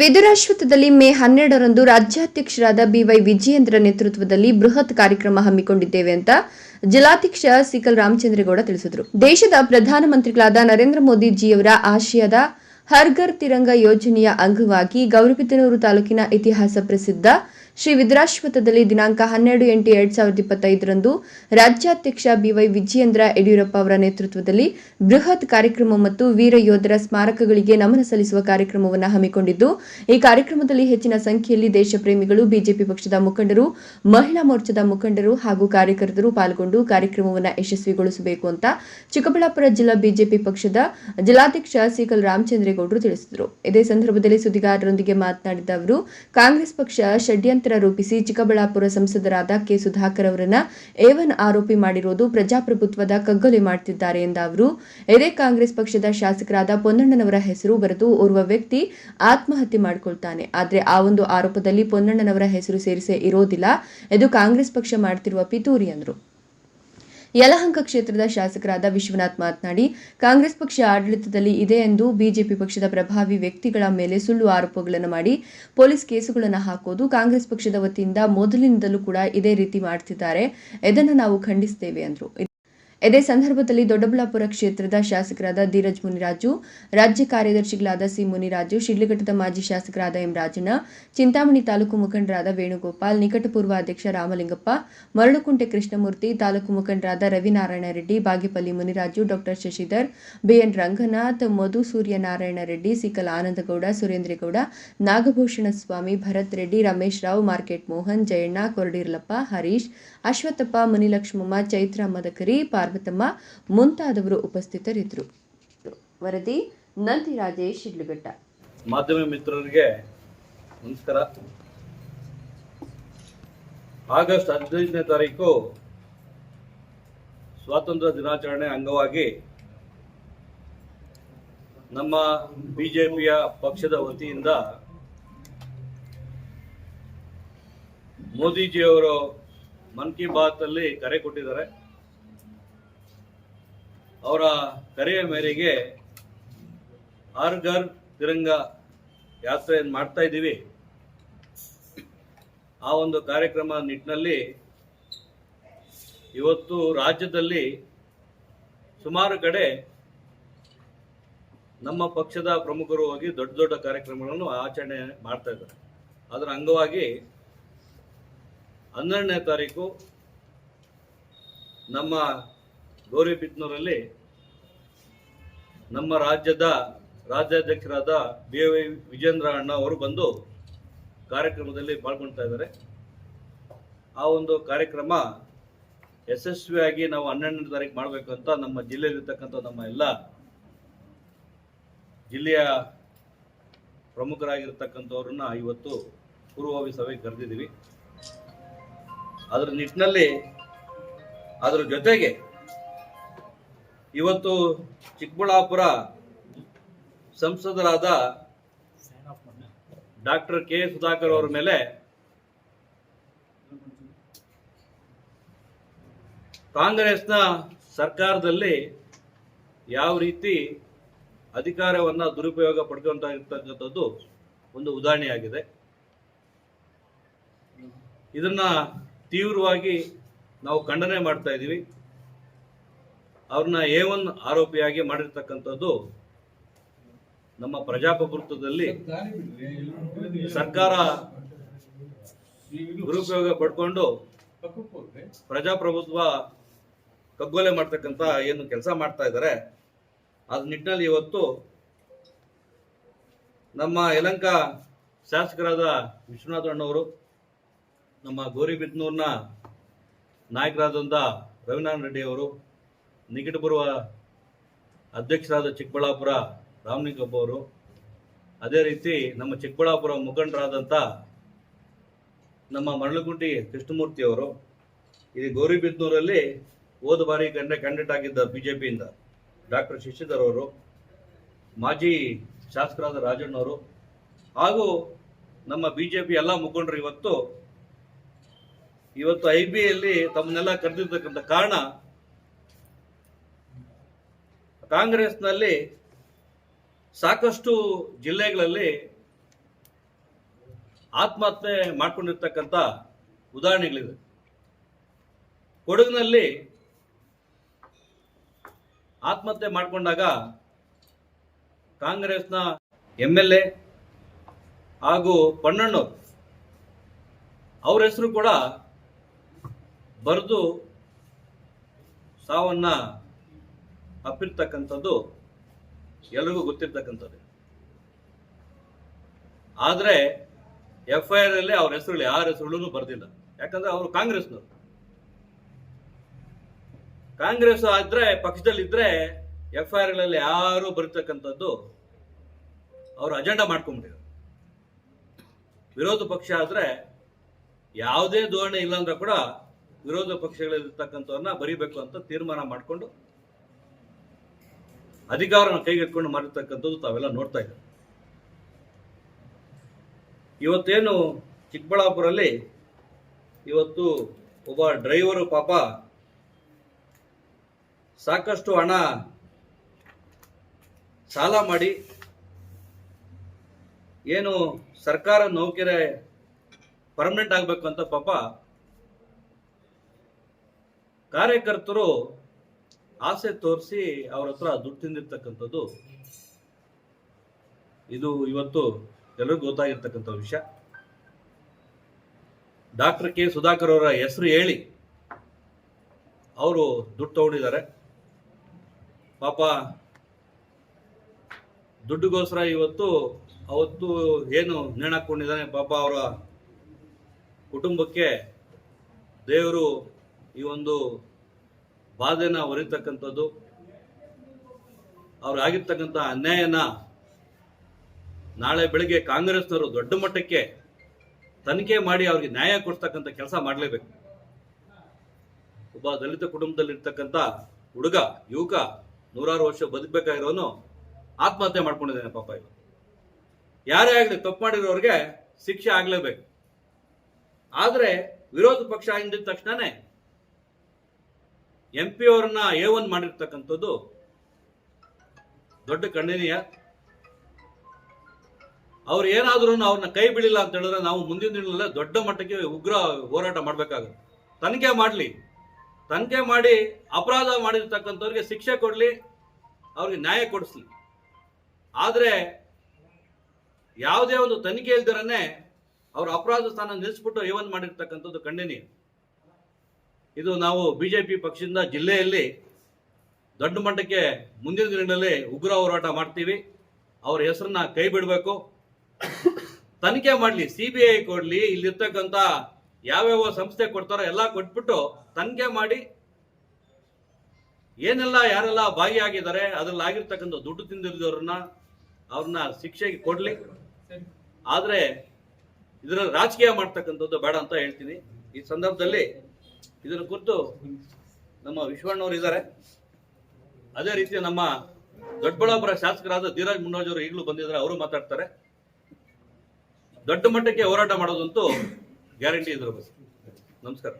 ವಿದುರಾಶ್ವತ್ಥದಲ್ಲಿ ಮೇ ಹನ್ನೆರಡರಂದು ರಾಜ್ಯಾಧ್ಯಕ್ಷರಾದ ಬಿವೈ ವಿಜಯೇಂದ್ರ ನೇತೃತ್ವದಲ್ಲಿ ಬೃಹತ್ ಕಾರ್ಯಕ್ರಮ ಹಮ್ಮಿಕೊಂಡಿದ್ದೇವೆ ಅಂತ ಜಿಲ್ಲಾಧ್ಯಕ್ಷ ಸಿಕಲ್ ರಾಮಚಂದ್ರಗೌಡ ತಿಳಿಸಿದರು. ದೇಶದ ಪ್ರಧಾನಮಂತ್ರಿಗಳಾದ ನರೇಂದ್ರ ಮೋದಿ ಜಿಯವರ ಆಶಯದ ಹರ್ಘರ್ ತಿರಂಗ ಯೋಜನೆಯ ಅಂಗವಾಗಿ ಗೌರಿಬಿದನೂರು ತಾಲೂಕಿನ ಇತಿಹಾಸ ಪ್ರಸಿದ್ಧ ಶ್ರೀ ವಿದ್ರಾಶ್ವಥದಲ್ಲಿ ದಿನಾಂಕ ಹನ್ನೆರಡು ಎಂಟು ಎರಡ್ ಸಾವಿರದ ಇಪ್ಪತ್ತೈದರಂದು ರಾಜ್ಯಾಧ್ಯಕ್ಷ ಬಿವೈ ವಿಜಯೇಂದ್ರ ಯಡಿಯೂರಪ್ಪ ಅವರ ನೇತೃತ್ವದಲ್ಲಿ ಬೃಹತ್ ಕಾರ್ಯಕ್ರಮ ಮತ್ತು ವೀರ ಯೋಧರ ಸ್ಮಾರಕಗಳಿಗೆ ನಮನ ಸಲ್ಲಿಸುವ ಕಾರ್ಯಕ್ರಮವನ್ನು ಹಮ್ಮಿಕೊಂಡಿದ್ದು, ಈ ಕಾರ್ಯಕ್ರಮದಲ್ಲಿ ಹೆಚ್ಚಿನ ಸಂಖ್ಯೆಯಲ್ಲಿ ದೇಶಪ್ರೇಮಿಗಳು, ಬಿಜೆಪಿ ಪಕ್ಷದ ಮುಖಂಡರು, ಮಹಿಳಾ ಮೋರ್ಚಾದ ಮುಖಂಡರು ಹಾಗೂ ಕಾರ್ಯಕರ್ತರು ಪಾಲ್ಗೊಂಡು ಕಾರ್ಯಕ್ರಮವನ್ನು ಯಶಸ್ವಿಗೊಳಿಸಬೇಕು ಅಂತ ಚಿಕ್ಕಬಳ್ಳಾಪುರ ಜಿಲ್ಲಾ ಬಿಜೆಪಿ ಪಕ್ಷದ ಜಿಲ್ಲಾಧ್ಯಕ್ಷ ಸಿಕಲ್ ರಾಮಚಂದ್ರೇಗೌಡರು ತಿಳಿಸಿದರು. ಇದೇ ಸಂದರ್ಭದಲ್ಲಿ ಸುದ್ದಿಗಾರರೊಂದಿಗೆ ಮಾತನಾಡಿದ ಅವರು, ಕಾಂಗ್ರೆಸ್ ಪಕ್ಷ ಷಡ್ಯಂತ್ರ ರೂಪಿಸಿ ಚಿಕ್ಕಬಳ್ಳಾಪುರ ಸಂಸದರಾದ ಕೆ ಸುಧಾಕರ್ ಅವರನ್ನ ಏವನ್ ಆರೋಪಿ ಮಾಡಿರುವುದು ಪ್ರಜಾಪ್ರಭುತ್ವದ ಕಗ್ಗೊಲೆ ಮಾಡುತ್ತಿದ್ದಾರೆ ಎಂದ ಅವರು. ಇದೇ ಕಾಂಗ್ರೆಸ್ ಪಕ್ಷದ ಶಾಸಕರಾದ ಪೊನ್ನಣ್ಣನವರ ಹೆಸರು ಬರೆದು ಓರ್ವ ವ್ಯಕ್ತಿ ಆತ್ಮಹತ್ಯೆ ಮಾಡಿಕೊಳ್ತಾನೆ. ಆದರೆ ಆ ಒಂದು ಆರೋಪದಲ್ಲಿ ಪೊನ್ನಣ್ಣನವರ ಹೆಸರು ಸೇರಿಸೇ ಇರೋದಿಲ್ಲ. ಇದು ಕಾಂಗ್ರೆಸ್ ಪಕ್ಷ ಮಾಡ್ತಿರುವ ಪಿತೂರಿ ಎಂದರು ಯಲಹಂಕ ಕ್ಷೇತ್ರದ ಶಾಸಕರಾದ ವಿಶ್ವನಾಥ್ ಮಾತನಾಡಿ, ಕಾಂಗ್ರೆಸ್ ಪಕ್ಷ ಆಡಳಿತದಲ್ಲಿ ಇದೆ ಎಂದು ಬಿಜೆಪಿ ಪಕ್ಷದ ಪ್ರಭಾವಿ ವ್ಯಕ್ತಿಗಳ ಮೇಲೆ ಸುಳ್ಳು ಆರೋಪಗಳನ್ನು ಮಾಡಿ ಪೊಲೀಸ್ ಕೇಸುಗಳನ್ನು ಹಾಕೋದು ಕಾಂಗ್ರೆಸ್ ಪಕ್ಷದ ವತಿಯಿಂದ ಮೊದಲಿನಿಂದಲೂ ಕೂಡ ಇದೇ ರೀತಿ ಮಾಡ್ತಿದ್ದಾರೆ. ಇದನ್ನು ನಾವು ಖಂಡಿಸ್ತೇವೆ ಎಂದರು ಇದೇ ಸಂದರ್ಭದಲ್ಲಿ ದೊಡ್ಡಬಳ್ಳಾಪುರ ಕ್ಷೇತ್ರದ ಶಾಸಕರಾದ ಧೀರಜ್ ಮುನಿರಾಜು, ರಾಜ್ಯ ಕಾರ್ಯದರ್ಶಿಗಳಾದ ಸಿ ಮುನಿರಾಜು, ಶಿಡ್ಲಘಟ್ಟದ ಮಾಜಿ ಶಾಸಕರಾದ ಎಂ ರಾಜಣ್ಣ, ಚಿಂತಾಮಣಿ ತಾಲೂಕು ಮುಖಂಡರಾದ ವೇಣುಗೋಪಾಲ್, ನಿಕಟಪೂರ್ವ ಅಧ್ಯಕ್ಷ ರಾಮಲಿಂಗಪ್ಪ, ಮರಳುಕುಂಟೆ ಕೃಷ್ಣಮೂರ್ತಿ, ತಾಲೂಕು ಮುಖಂಡರಾದ Ravinarayana Reddy, Bagepalli Muniraju doctor Shashidhar BN Ranganath, Madhu Suryanarayana Reddy, sickle Anandagowda, Surendregowda, Nagabhushana Swamy, Bharath Reddy, Ramesh Rao, market Mohan, Jayanna, Koradirlappa, Harish, Ashwathappa, Munilakshmamma, Chaitra Madakari Parvathamma ಮುಂತಾದವರು ಉಪಸ್ಥಿತರಿದ್ದರು. ವರದಿ, ನಂದಿ ರಾಜೇಶ್ ಮಾಧ್ಯಮ ಮಿತ್ರರಿಗೆ ನಮಸ್ಕಾರ. August ಹದಿನೈದನೇ ತಾರೀಕು ಸ್ವಾತಂತ್ರ್ಯ ದಿನಾಚರಣೆ ಅಂಗವಾಗಿ ನಮ್ಮ ಬಿಜೆಪಿಯ ಪಕ್ಷದ ವತಿಯಿಂದ ಮೋದಿಜಿಯವರು ಮನ್ ಕಿ ಬಾತ್ ಅಲ್ಲಿ ಕರೆ ಕೊಟ್ಟಿದ್ದಾರೆ. ಅವರ ಕರೆಯ ಮೇರೆಗೆ ಆರ್ಗರ್ ತಿರಂಗ ಯಾತ್ರೆಯನ್ನು ಮಾಡ್ತಾ ಇದ್ದೀವಿ. ಆ ಒಂದು ಕಾರ್ಯಕ್ರಮ ನಿಟ್ಟಿನಲ್ಲಿ ಇವತ್ತು ರಾಜ್ಯದಲ್ಲಿ ಸುಮಾರು ಕಡೆ ನಮ್ಮ ಪಕ್ಷದ ಪ್ರಮುಖರು ಹೋಗಿ ದೊಡ್ಡ ದೊಡ್ಡ ಕಾರ್ಯಕ್ರಮಗಳನ್ನು ಆಚರಣೆ ಮಾಡ್ತಾ ಇದ್ದಾರೆ. ಅದರ ಅಂಗವಾಗಿ ಹನ್ನೆರಡನೇ ತಾರೀಕು ನಮ್ಮ ಗೌರಿಬಿದ್ನೂರಲ್ಲಿ ನಮ್ಮ ರಾಜ್ಯದ ರಾಜ್ಯಾಧ್ಯಕ್ಷರಾದ ಬಿ ವೈ ವಿಜೇಂದ್ರ ಅಣ್ಣ ಅವರು ಬಂದು ಕಾರ್ಯಕ್ರಮದಲ್ಲಿ ಪಾಲ್ಗೊಳ್ತಾ ಇದ್ದಾರೆ. ಆ ಒಂದು ಕಾರ್ಯಕ್ರಮ ಯಶಸ್ವಿಯಾಗಿ ನಾವು ಹನ್ನೆರಡನೇ ತಾರೀಕು ಮಾಡಬೇಕು ಅಂತ ನಮ್ಮ ಜಿಲ್ಲೆಯಲ್ಲಿರ್ತಕ್ಕಂಥ ನಮ್ಮ ಎಲ್ಲ ಜಿಲ್ಲೆಯ ಪ್ರಮುಖರಾಗಿರ್ತಕ್ಕಂಥವ್ರನ್ನ ಇವತ್ತು ಪೂರ್ವಭಾವಿ ಸಭೆಗೆ ಕರೆದಿದ್ದೀವಿ. ಅದರ ನಿಟ್ಟಿನಲ್ಲಿ ಅದರ ಜೊತೆಗೆ ಇವತ್ತು ಚಿಕ್ಕಬಳ್ಳಾಪುರ ಸಂಸದರಾದ ಡಾಕ್ಟರ್ ಕೆ ಸುಧಾಕರ್ ಅವರ ಮೇಲೆ ಕಾಂಗ್ರೆಸ್ನ ಸರ್ಕಾರದಲ್ಲಿ ಯಾವ ರೀತಿ ಅಧಿಕಾರವನ್ನು ದುರುಪಯೋಗ ಪಡ್ಕೊಂತ ಇರ್ತಕ್ಕಂಥದ್ದು ಒಂದು ಉದಾಹರಣೆಯಾಗಿದೆ. ಇದನ್ನು ತೀವ್ರವಾಗಿ ನಾವು ಖಂಡನೆ ಮಾಡ್ತಾ ಇದ್ದೀವಿ. ಅವ್ರನ್ನ ಎ ಒನ್ ಆರೋಪಿಯಾಗಿ ಮಾಡಿರ್ತಕ್ಕಂಥದ್ದು ನಮ್ಮ ಪ್ರಜಾಪ್ರಭುತ್ವದಲ್ಲಿ ಸರ್ಕಾರ ದುರುಪಯೋಗ ಪಡ್ಕೊಂಡು ಪ್ರಜಾಪ್ರಭುತ್ವ ಕಗ್ಗೊಲೆ ಮಾಡ್ತಕ್ಕಂಥ ಏನು ಕೆಲಸ ಮಾಡ್ತಾ ಇದ್ದಾರೆ. ಅದ್ ನಿಟ್ಟಿನಲ್ಲಿ ಇವತ್ತು ನಮ್ಮ ಯಲಂಕ ಶಾಸಕರಾದ ವಿಶ್ವನಾಥ ಅಣ್ಣವರು ನಮ್ಮ ಗೌರಿಬಿದ್ನೂರ್ನ ನಾಯಕರಾದಂಥ ರವಿನಾರಾಯಣ ರೆಡ್ಡಿ ಅವರು ನಿಕಟಪೂರ್ವ ಅಧ್ಯಕ್ಷರಾದ ಚಿಕ್ಕಬಳ್ಳಾಪುರ ರಾಮಲಿಂಗಪ್ಪ ಅವರು, ಅದೇ ರೀತಿ ನಮ್ಮ ಚಿಕ್ಕಬಳ್ಳಾಪುರ ಮುಖಂಡರಾದಂಥ ನಮ್ಮ ಮರಳುಗುಂಟಿ ಕೃಷ್ಣಮೂರ್ತಿ ಅವರು, ಇಲ್ಲಿ ಗೌರಿಬಿದ್ನೂರಲ್ಲಿ ಹೋದ ಬಾರಿ ಕಂಡ ಕ್ಯಾಂಡಿಡೇಟ್ ಆಗಿದ್ದ ಬಿಜೆಪಿಯಿಂದ ಡಾಕ್ಟರ್ ಶಶಿಧರ್ ಅವರು, ಮಾಜಿ ಶಾಸಕರಾದ ರಾಜಣ್ಣವರು ಹಾಗೂ ನಮ್ಮ ಬಿಜೆಪಿ ಎಲ್ಲ ಮುಖಂಡರು ಇವತ್ತು ಇವತ್ತು ಐ ಬಿ ಎಲ್ಲಿ ತಮ್ಮನ್ನೆಲ್ಲ ಕರೆದಿರ್ತಕ್ಕಂಥ ಕಾರಣ ಕಾಂಗ್ರೆಸ್ನಲ್ಲಿ ಸಾಕಷ್ಟು ಜಿಲ್ಲೆಗಳಲ್ಲಿ ಆತ್ಮಹತ್ಯೆ ಮಾಡಿಕೊಂಡಿರ್ತಕ್ಕಂಥ ಉದಾಹರಣೆಗಳಿವೆ. ಕೊಡಗಿನಲ್ಲಿ ಆತ್ಮಹತ್ಯೆ ಮಾಡಿಕೊಂಡಾಗ ಕಾಂಗ್ರೆಸ್ನ ಎಂ ಎಲ್ ಎ ಹಾಗೂ ಪಣ್ಣಣ್ಣವ್ರು ಅವ್ರ ಹೆಸರು ಕೂಡ ಬರೆದು ಸಾವನ್ನ ಅಪ್ಪಿರ್ತಕ್ಕಂಥದ್ದು ಎಲ್ರಿಗೂ ಗೊತ್ತಿರ್ತಕ್ಕಂಥದ್ದು. ಆದ್ರೆ ಎಫ್ ಐ ಆರ್ ಅಲ್ಲಿ ಅವ್ರ ಹೆಸರುಗಳು ಯಾರ ಹೆಸರುಗಳನ್ನು ಬರ್ದಿಲ್ಲ. ಯಾಕಂದ್ರೆ ಅವರು ಕಾಂಗ್ರೆಸ್ನವರು. ಕಾಂಗ್ರೆಸ್ ಆದ್ರೆ ಪಕ್ಷದಲ್ಲಿ ಇದ್ರೆ ಎಫ್ ಐ ಆರ್ಗಳಲ್ಲಿ ಯಾರು ಬರ್ತಕ್ಕಂಥದ್ದು ಅವರು ಅಜೆಂಡಾ ಮಾಡ್ಕೊಂಡ್ಬಿಟ್ಟಿದ್ರು ವಿರೋಧ ಪಕ್ಷ ಆದ್ರೆ ಯಾವುದೇ ಧೋರಣೆ ಇಲ್ಲ ಅಂದ್ರೆ ಕೂಡ ವಿರೋಧ ಪಕ್ಷಗಳಲ್ಲಿರ್ತಕ್ಕಂಥವ್ರನ್ನ ಬರಿಬೇಕು ಅಂತ ತೀರ್ಮಾನ ಮಾಡಿಕೊಂಡು ಅಧಿಕಾರನ ಕೈಗೆತ್ಕೊಂಡು ಮಾಡಿರ್ತಕ್ಕಂಥದ್ದು ತಾವೆಲ್ಲ ನೋಡ್ತಾ ಇದ್ದೀವಿ ಇವತ್ತೇನು ಚಿಕ್ಕಬಳ್ಳಾಪುರಲ್ಲಿ ಇವತ್ತು ಒಬ್ಬ ಡ್ರೈವರು ಪಾಪ ಸಾಕಷ್ಟು ಹಣ ಸಾಲ ಮಾಡಿ ಏನು ಸರ್ಕಾರ ನೌಕರಿ ಪರ್ಮನೆಂಟ್ ಆಗಬೇಕು ಅಂತ ಪಾಪ ಕಾರ್ಯಕರ್ತರು ಆಸೆ ತೋರಿಸಿ ಅವ್ರ ಹತ್ರ ದುಡ್ಡು ತಿಂದಿರ್ತಕ್ಕಂಥದ್ದು ಇದು ಇವತ್ತು ಎಲ್ಲರಿಗೂ ಗೊತ್ತಾಗಿರ್ತಕ್ಕಂಥ ವಿಷಯ. ಡಾಕ್ಟರ್ ಕೆ ಸುಧಾಕರ್ ಅವರ ಹೆಸರು ಹೇಳಿ ಅವರು ದುಡ್ಡು ತಗೊಂಡಿದ್ದಾರೆ. ಪಾಪ ದುಡ್ಡುಗೋಸ್ಕರ ಇವತ್ತು ಅವತ್ತು ಏನು ನೇಣಾಕೊಂಡಿದ್ದಾನೆ ಪಾಪ ಅವರ ಕುಟುಂಬಕ್ಕೆ ದೇವರು ಈ ಒಂದು ಬಾಧೆನ ಹೊರಿತಕ್ಕಂಥದ್ದು ಅವ್ರಿಗಾಗಿರ್ತಕ್ಕಂಥ ಅನ್ಯಾಯನ ನಾಳೆ ಬೆಳಿಗ್ಗೆ ಕಾಂಗ್ರೆಸ್ನವರು ದೊಡ್ಡ ಮಟ್ಟಕ್ಕೆ ತನಿಖೆ ಮಾಡಿ ಅವ್ರಿಗೆ ನ್ಯಾಯ ಕೊಡ್ತಕ್ಕಂಥ ಕೆಲಸ ಮಾಡಲೇಬೇಕು. ಒಬ್ಬ ದಲಿತ ಕುಟುಂಬದಲ್ಲಿ ಇರ್ತಕ್ಕಂಥ ಹುಡುಗ, ಯುವಕ ನೂರಾರು ವರ್ಷ ಬದುಕಬೇಕಾಗಿರೋನು ಆತ್ಮಹತ್ಯೆ ಮಾಡ್ಕೊಂಡಿದ್ದಾನೆ ಪಾಪ ಇವ ಯಾರೇ ಆಗಲಿ ತಪ್ಪು ಮಾಡಿರೋರಿಗೆ ಶಿಕ್ಷೆ ಆಗಲೇಬೇಕು. ಆದರೆ ವಿರೋಧ ಪಕ್ಷ ಹಿಂದಿದ ತಕ್ಷಣನೇ ಎಂ ಪಿ ಅವ್ರನ್ನ ಎ ಒನ್ ಮಾಡಿರ್ತಕ್ಕಂಥದ್ದು ದೊಡ್ಡ ಖಂಡನೀಯ ಅವ್ರು ಏನಾದ್ರೂ ಅವ್ರನ್ನ ಕೈ ಬಿಡಿಲ್ಲ ಅಂತ ಹೇಳಿದ್ರೆ ನಾವು ಮುಂದಿನ ದಿನದಲ್ಲೇ ದೊಡ್ಡ ಮಟ್ಟಕ್ಕೆ ಉಗ್ರ ಹೋರಾಟ ಮಾಡ್ಬೇಕಾಗುತ್ತೆ. ತನಿಖೆ ಮಾಡಲಿ. ತನಿಖೆ ಮಾಡಿ ಅಪರಾಧ ಮಾಡಿರ್ತಕ್ಕಂಥವ್ರಿಗೆ ಶಿಕ್ಷೆ ಕೊಡಲಿ, ಅವ್ರಿಗೆ ನ್ಯಾಯ ಕೊಡಿಸ್ಲಿ. ಆದರೆ ಯಾವುದೇ ಒಂದು ತನಿಖೆ ಇಲ್ದಿರನೆ ಅವ್ರ ಅಪರಾಧ ಸ್ಥಾನ ನಿಲ್ಲಿಸ್ಬಿಟ್ಟು ಏವನ್ ಮಾಡಿರ್ತಕ್ಕಂಥದ್ದು ಖಂಡನೀಯ ಇದು ನಾವು ಬಿಜೆಪಿ ಪಕ್ಷದಿಂದ ಜಿಲ್ಲೆಯಲ್ಲಿ ದೊಡ್ಡ ಮಟ್ಟಕ್ಕೆ ಮುಂದಿನ ದಿನಗಳಲ್ಲಿ ಉಗ್ರ ಹೋರಾಟ ಮಾಡ್ತೀವಿ. ಅವ್ರ ಹೆಸರನ್ನ ಕೈ ಬಿಡಬೇಕು. ತನಿಖೆ ಮಾಡಲಿ ಸಿ ಬಿ ಐ ಕೊಡಲಿ, ಇಲ್ಲಿರ್ತಕ್ಕಂಥ ಯಾವ್ಯಾವ ಸಂಸ್ಥೆ ಕೊಡ್ತಾರೋ ಎಲ್ಲ ಕೊಟ್ಬಿಟ್ಟು ತನಿಖೆ ಮಾಡಿ. ಏನೆಲ್ಲ ಯಾರೆಲ್ಲ ಭಾಗಿಯಾಗಿದ್ದಾರೆ ಅದ್ರಲ್ಲಿ ಆಗಿರ್ತಕ್ಕಂಥ ದುಡ್ಡು ತಿಂದಿರೋರನ್ನ ಅವ್ರನ್ನ ಶಿಕ್ಷೆಗೆ ಕೊಡ್ಲಿ. ಆದರೆ ಇದರಲ್ಲಿ ರಾಜಕೀಯ ಮಾಡ್ತಕ್ಕಂಥದ್ದು ಬೇಡ ಅಂತ ಹೇಳ್ತೀನಿ. ಈ ಸಂದರ್ಭದಲ್ಲಿ ಇದರ ಕುರಿತು ನಮ್ಮ ವಿಶ್ವಣ್ಣವರು ಇದ್ದಾರೆ. ಅದೇ ರೀತಿ ನಮ್ಮ ದೊಡ್ಡಬಳ್ಳಾಪುರ ಶಾಸಕರಾದ ಧೀರಾಜ್ ಮುನ್ನೋಜ್ ಅವರು ಈಗಲೂ ಬಂದಿದ್ದಾರೆ, ಅವರು ಮಾತಾಡ್ತಾರೆ. ದೊಡ್ಡ ಮಟ್ಟಕ್ಕೆ ಹೋರಾಟ ಮಾಡೋದಂತೂ ಗ್ಯಾರಂಟಿ ಇದ್ರ ನಮಸ್ಕಾರ.